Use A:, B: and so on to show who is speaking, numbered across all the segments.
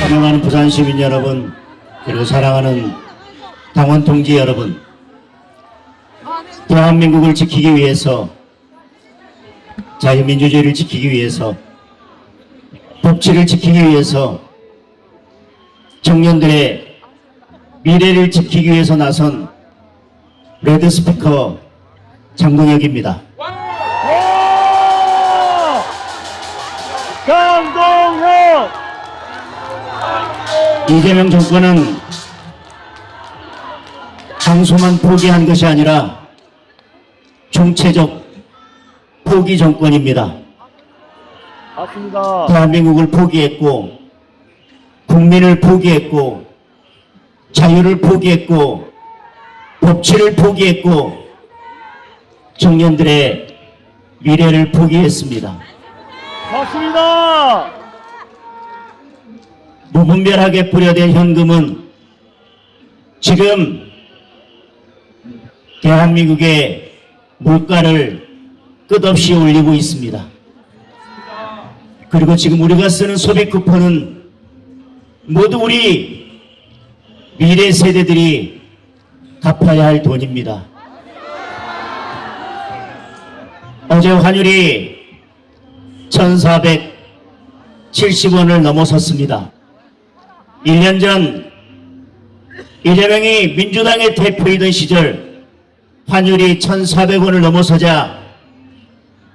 A: 사랑하는 부산 시민 여러분, 그리고 사랑하는 당원 동지 여러분, 대한민국을 지키기 위해서, 자유민주주의를 지키기 위해서, 법치를 지키기 위해서, 청년들의 미래를 지키기 위해서 나선 레드 스피커 장동혁입니다.
B: 강동혁!
A: 이재명 정권은 장소만 포기한 것이 아니라 총체적 포기 정권입니다.
B: 맞습니다.
A: 대한민국을 포기했고 국민을 포기했고 자유를 포기했고 법치를 포기했고 청년들의 미래를 포기했습니다.
B: 맞습니다.
A: 무분별하게 뿌려댄 현금은 지금 대한민국의 물가를 끝없이 올리고 있습니다. 그리고 지금 우리가 쓰는 소비 쿠폰은 모두 우리 미래 세대들이 갚아야 할 돈입니다. 어제 환율이 1,470원을 넘어섰습니다. 1년 전 이재명이 민주당의 대표이던 시절 환율이 1,400원을 넘어서자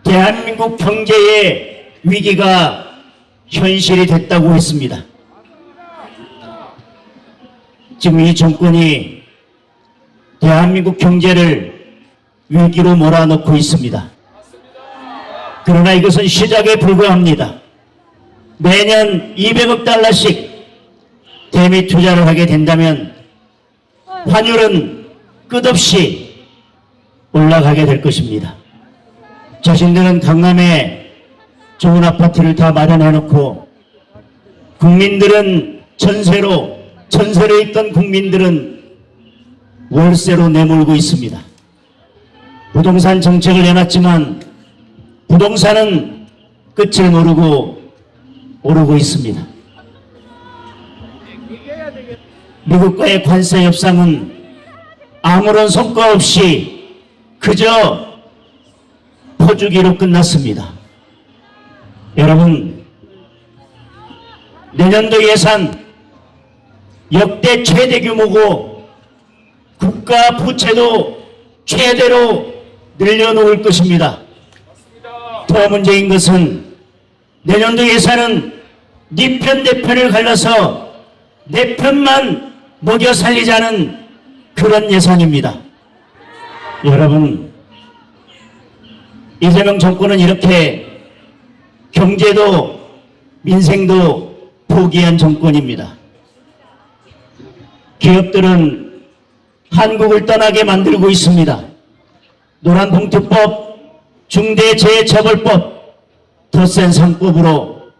A: 대한민국 경제의 위기가 현실이 됐다고 했습니다. 지금 이 정권이 대한민국 경제를 위기로 몰아넣고 있습니다. 그러나 이것은 시작에 불과합니다. 매년 200억 달러씩 대미 투자를 하게 된다면 환율은 끝없이 올라가게 될 것입니다. 자신들은 강남에 좋은 아파트를 다 마련해 놓고 국민들은 전세로 전세로 있던 국민들은 월세로 내몰고 있습니다. 부동산 정책을 내놨지만 부동산은 끝을 모르고 오르고 있습니다. 미국과의 관세 협상은 아무런 성과 없이 그저 퍼주기로 끝났습니다. 여러분, 내년도 예산 역대 최대 규모고 국가 부채도 최대로 늘려놓을 것입니다. 더 문제인 것은 내년도 예산은 네편내 편을 갈라서 내 편만 먹여 살리자는 그런 예산입니다. 여러분, 이재명 정권은 이렇게 경제도 민생도 포기한 정권입니다. 기업들은 한국을 떠나게 만들고 있습니다. 노란봉투법, 중대재해처벌법, 더 센 상법으로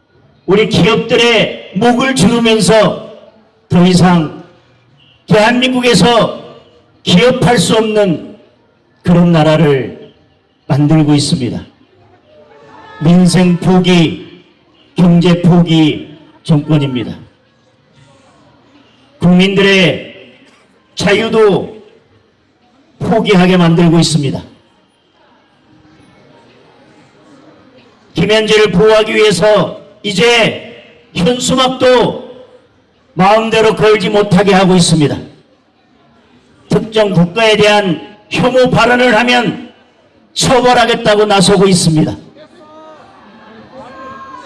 A: 우리 기업들의 목을 주르면서 더 이상 대한민국에서 기업할 수 없는 그런 나라를 만들고 있습니다. 민생 포기, 경제 포기 정권입니다. 국민들의 자유도 포기하게 만들고 있습니다. 김현재를 보호하기 위해서 이제 현수막도 마음대로 걸지 못하게 하고 있습니다. 특정 국가에 대한 혐오 발언을 하면 처벌하겠다고 나서고 있습니다.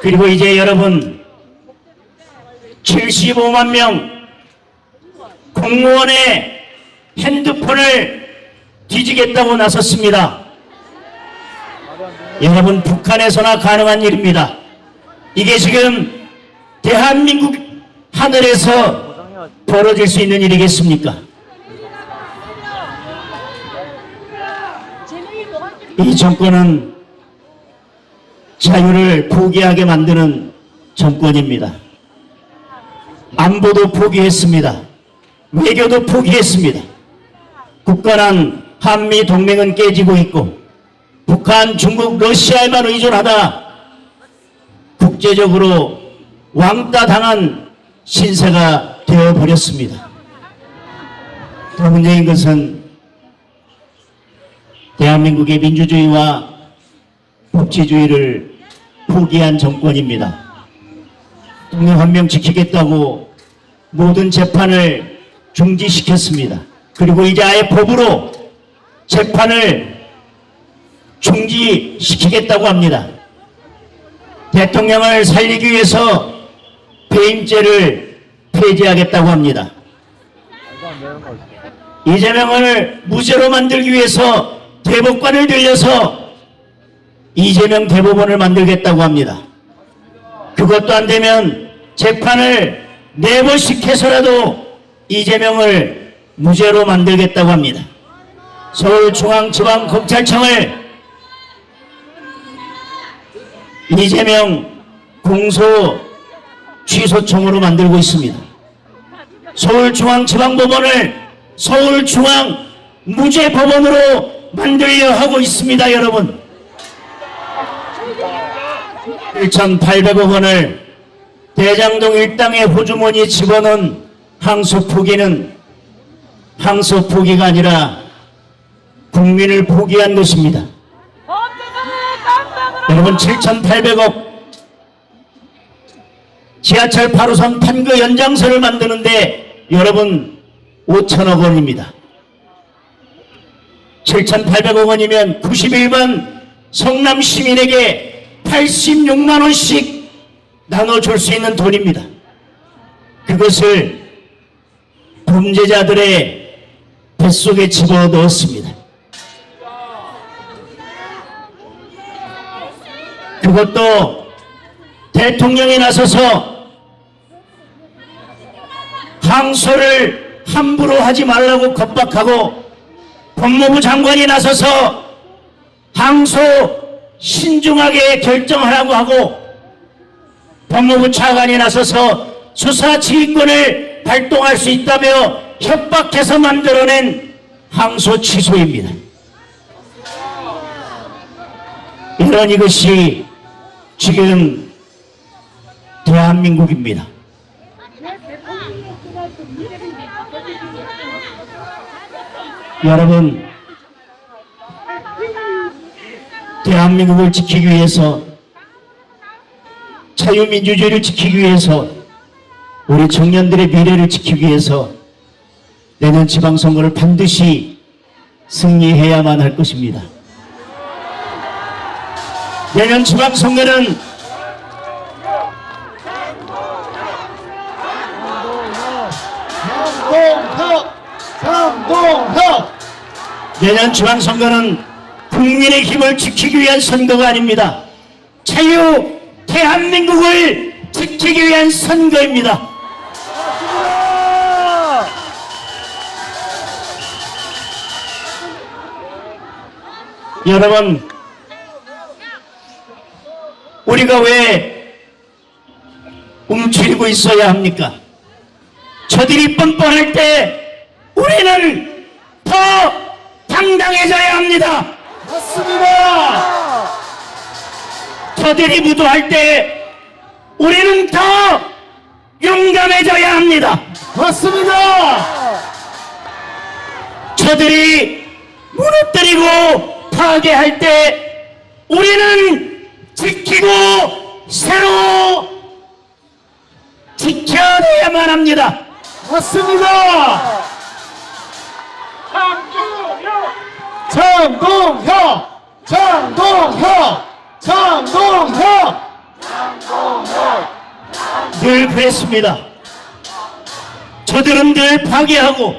A: 그리고 이제 여러분 75만 명 공무원의 핸드폰을 뒤지겠다고 나섰습니다. 여러분 북한에서나 가능한 일입니다. 이게 지금 대한민국 하늘에서 벌어질 수 있는 일이겠습니까? 이 정권은 자유를 포기하게 만드는 정권입니다. 안보도 포기했습니다. 외교도 포기했습니다. 국가난 한미 동맹은 깨지고 있고 북한, 중국, 러시아에만 의존하다 국제적으로 왕따 당한 신세가 되어버렸습니다. 또 문제인 것은 대한민국의 민주주의와 법치주의를 포기한 정권입니다. 대통령 한명 지키겠다고 모든 재판을 중지시켰습니다. 그리고 이제 아예 법으로 재판을 중지시키겠다고 합니다. 대통령을 살리기 위해서 배임죄를 폐지하겠다고 합니다. 이재명을 무죄로 만들기 위해서 대법관을 들려서 이재명 대법원을 만들겠다고 합니다. 그것도 안 되면 재판을 네 번씩 해서라도 이재명을 무죄로 만들겠다고 합니다. 서울중앙지방검찰청을 이재명 공소 취소청으로 만들고 있습니다. 서울중앙지방법원을 서울중앙 무죄법원으로 만들려 하고 있습니다, 여러분. 1,800억 원을 대장동 일당의 호주머니에 집어넣은 항소 포기는 항소 포기가 아니라 국민을 포기한 것입니다. 여러분 7,800억 지하철 8호선 판교 연장선을 만드는데 여러분 5천억 원입니다. 7,800억 원이면 91번 성남 시민에게 86만 원씩 나눠줄 수 있는 돈입니다. 그것을 범죄자들의 뱃속에 집어넣었습니다. 그것도 대통령이 나서서 항소를 함부로 하지 말라고 겁박하고 법무부 장관이 나서서 항소 신중하게 결정하라고 하고 법무부 차관이 나서서 수사 지휘권을 발동할 수 있다며 협박해서 만들어낸 항소 취소입니다. 이런 이것이 지금 대한민국입니다. 여러분, 대한민국을 지키기 위해서 자유민주주의를 지키기 위해서 우리 청년들의 미래를 지키기 위해서 내년 지방선거를 반드시 승리해야만 할 것입니다. 내년 지방선거는
B: 장동혁! 장동혁!
A: 내년 지방선거는 국민의 힘을 지키기 위한 선거가 아닙니다. 자유 대한민국을 지키기 위한 선거입니다. 여러분, 우리가 왜 움츠리고 있어야 합니까? 저들이 뻔뻔할 때 우리는 더 당당해져야 합니다.
B: 맞습니다!
A: 저들이 무도할 때 우리는 더 용감해져야 합니다.
B: 맞습니다!
A: 저들이 무너뜨리고 파괴할 때 우리는 지키고 새로 지켜내야만 합니다.
B: 맞습니다! 장동혁! 장동혁! 장동혁!
A: 늘 그랬습니다. 저들은 늘 파괴하고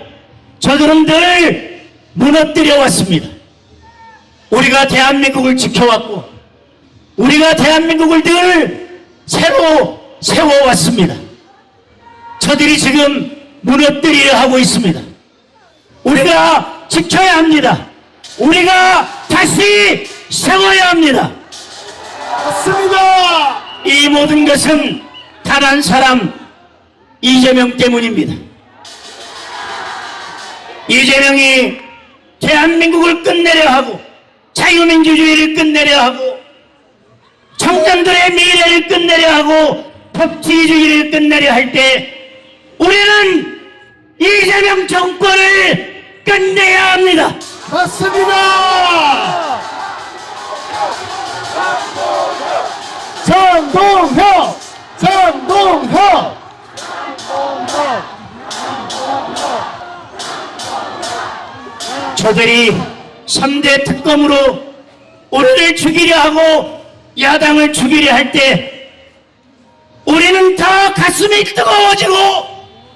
A: 저들은 늘 무너뜨려 왔습니다. 우리가 대한민국을 지켜왔고 우리가 대한민국을 늘 새로 세워왔습니다. 저들이 지금 무너뜨리려 하고 있습니다. 우리가 지켜야 합니다. 우리가 다시 세워야 합니다.
B: 맞습니다!
A: 이 모든 것은 단 한 사람 이재명 때문입니다. 이재명이 대한민국을 끝내려 하고 자유민주주의를 끝내려 하고 청년들의 미래를 끝내려 하고 법치주의를 끝내려 할 때 우리는 이재명 정권을 끝내야 합니다.
B: 맞습니다. 장동혁, 장동혁.
A: 저들이 3대 특검으로 우리를 죽이려 하고 야당을 죽이려 할 때 우리는 더 가슴이 뜨거워지고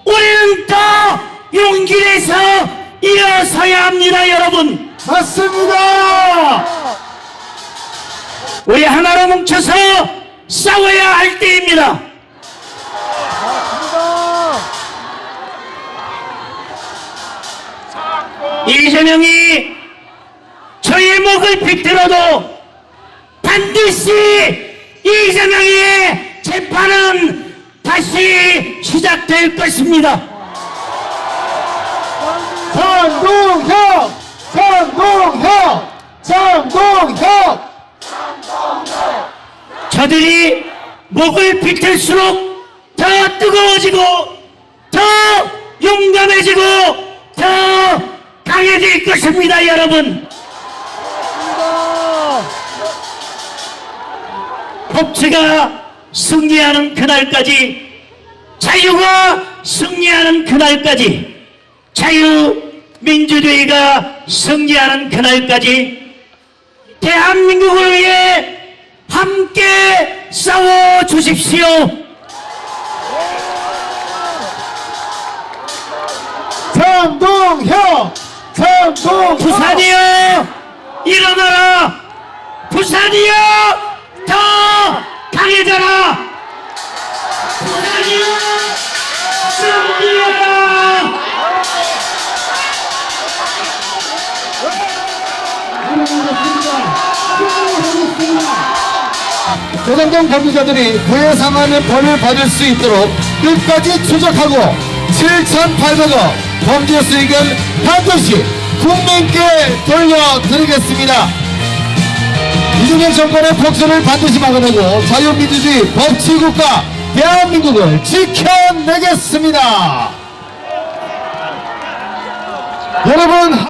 A: 우리는 더 용기 내서 일어서야 합니다 여러분.
B: 맞습니다.
A: 우리 하나로 뭉쳐서 싸워야 할 때입니다. 이재명이 저의 목을 비틀어도 반드시 이재명의 재판은 다시 시작될 것입니다.
B: 장동혁, 장동혁, 장동혁.
A: 저들이 목을 비틀수록 더 뜨거워지고 더 용감해지고 더 강해질 것입니다, 여러분. 법치가 승리하는 그날까지 자유가 승리하는 그날까지 자유민주주의가 승리하는 그날까지 대한민국을 위해 함께 싸워 주십시오.
B: 장동혁, 장동혁.
A: 부산이여 일어나라. 부산이여 더 강해져라. 부산이여 승리하라.
B: 대장동 범죄자들이 그에 상하는 벌을 받을 수 있도록 끝까지 추적하고 7,800억 범죄 수익을 반드시 국민께 돌려드리겠습니다. 이재명 정권의 폭소를 반드시 막아내고 자유민주주의 법치국가 대한민국을 지켜내겠습니다. 여러분